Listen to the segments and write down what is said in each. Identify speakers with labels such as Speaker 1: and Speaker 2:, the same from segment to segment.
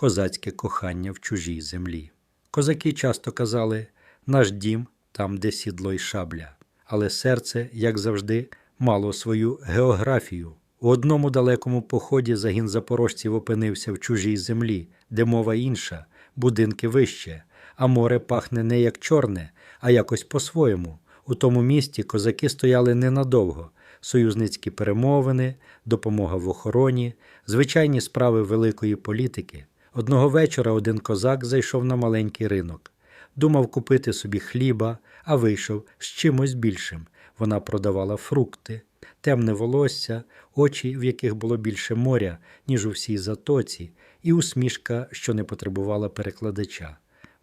Speaker 1: козацьке кохання в чужій землі. Козаки часто казали наш дім там, де сідло й шабля, але серце, як завжди, мало свою географію. У одному далекому поході загін запорожців опинився в чужій землі, де мова інша, будинки вище, а море пахне не як чорне, а якось по-своєму. У тому місті козаки стояли ненадовго. Союзницькі перемовини, допомога в охороні, звичайні справи великої політики. Одного вечора один козак зайшов на маленький ринок. Думав купити собі хліба, а вийшов з чимось більшим. Вона продавала фрукти, темне волосся, очі, в яких було більше моря, ніж у всій затоці, і усмішка, що не потребувала перекладача.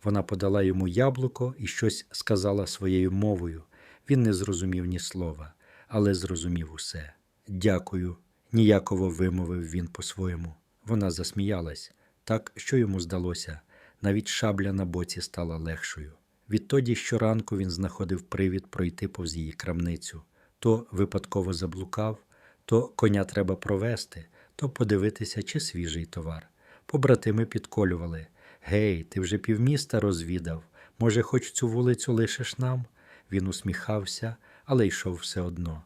Speaker 1: Вона подала йому яблуко і щось сказала своєю мовою. Він не зрозумів ні слова, але зрозумів усе. Дякую, ніяково вимовив він по-своєму. Вона засміялась, так що йому здалося, навіть шабля на боці стала легшою. Відтоді щоранку він знаходив привід пройти повз її крамницю. То випадково заблукав, то коня треба провести, то подивитися, чи свіжий товар. Побратими підколювали Гей, ти вже півміста розвідав. Може, хоч цю вулицю лишиш нам? Він усміхався, але йшов все одно.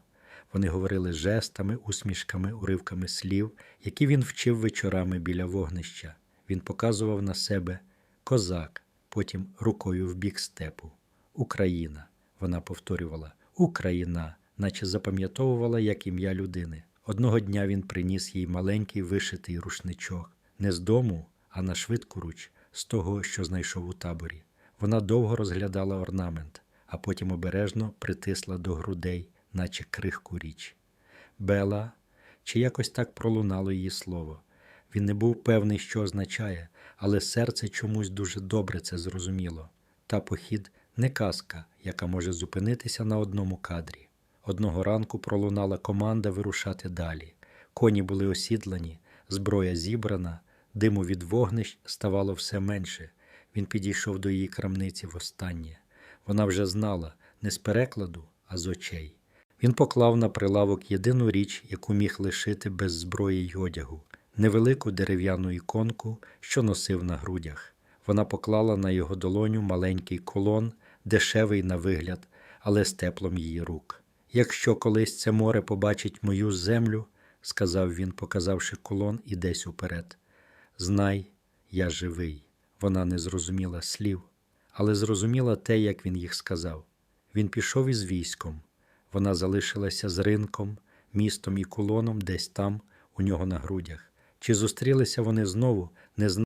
Speaker 1: Вони говорили жестами, усмішками, уривками слів, які він вчив вечорами біля вогнища. Він показував на себе козак, потім рукою в бік степу. Україна. Вона повторювала Україна, наче запам'ятовувала як ім'я людини. Одного дня він приніс їй маленький вишитий рушничок, не з дому, а на швидку руч, з того, що знайшов у таборі. Вона довго розглядала орнамент, а потім обережно притисла до грудей, наче крихку річ. Бела, чи якось так пролунало її слово. Він не був певний, що означає, але серце чомусь дуже добре це зрозуміло. Та похід не казка, яка може зупинитися на одному кадрі. Одного ранку пролунала команда вирушати далі. Коні були осідлані, зброя зібрана, диму від вогнищ ставало все менше. Він підійшов до її крамниці востаннє. Вона вже знала не з перекладу, а з очей. Він поклав на прилавок єдину річ, яку міг лишити без зброї й одягу невелику дерев'яну іконку, що носив на грудях. Вона поклала на його долоню маленький колон, дешевий на вигляд, але з теплом її рук. Якщо колись це море побачить мою землю, сказав він, показавши колон і десь уперед. Знай, я живий. Вона не зрозуміла слів, але зрозуміла те, як він їх сказав. Він пішов із військом. Вона залишилася з ринком, містом і колоном десь там, у нього на грудях. Чи зустрілися вони знову, не знаю.